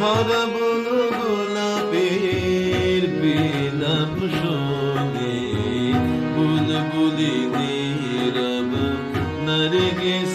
ঝরা বন গোলাপের বিলাপ শোনে বুলবুলি নীরব নরগিস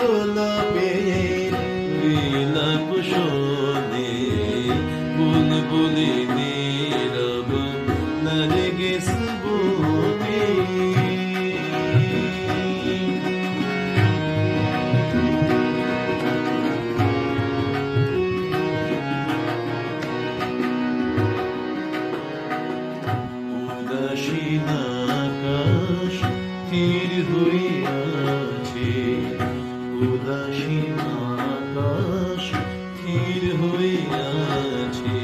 বন উদাসীন আকাশ স্থির হইয়াছে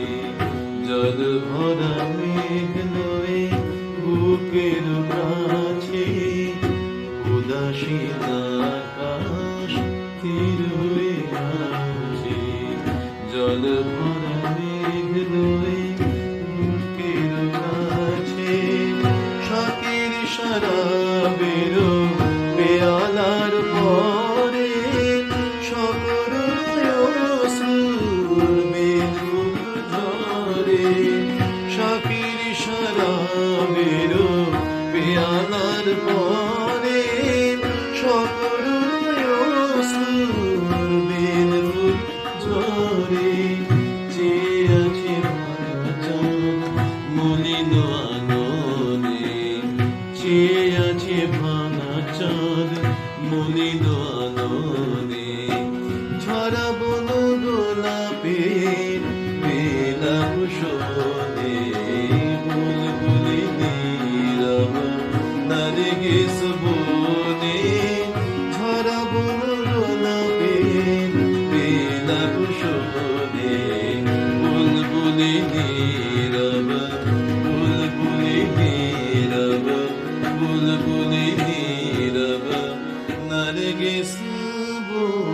জল ভরা মেঘ নয় বুকের কাছে নয়নে ছড়াবো গোলাপের মেলাম শোনে বুলবুলি নীরব নারগিস বনে। ছড়াবো গোলাপের মেলাম শোনে বুলবুলি নীরব বুলবুলি নীরব বুলবুলি The Krishna.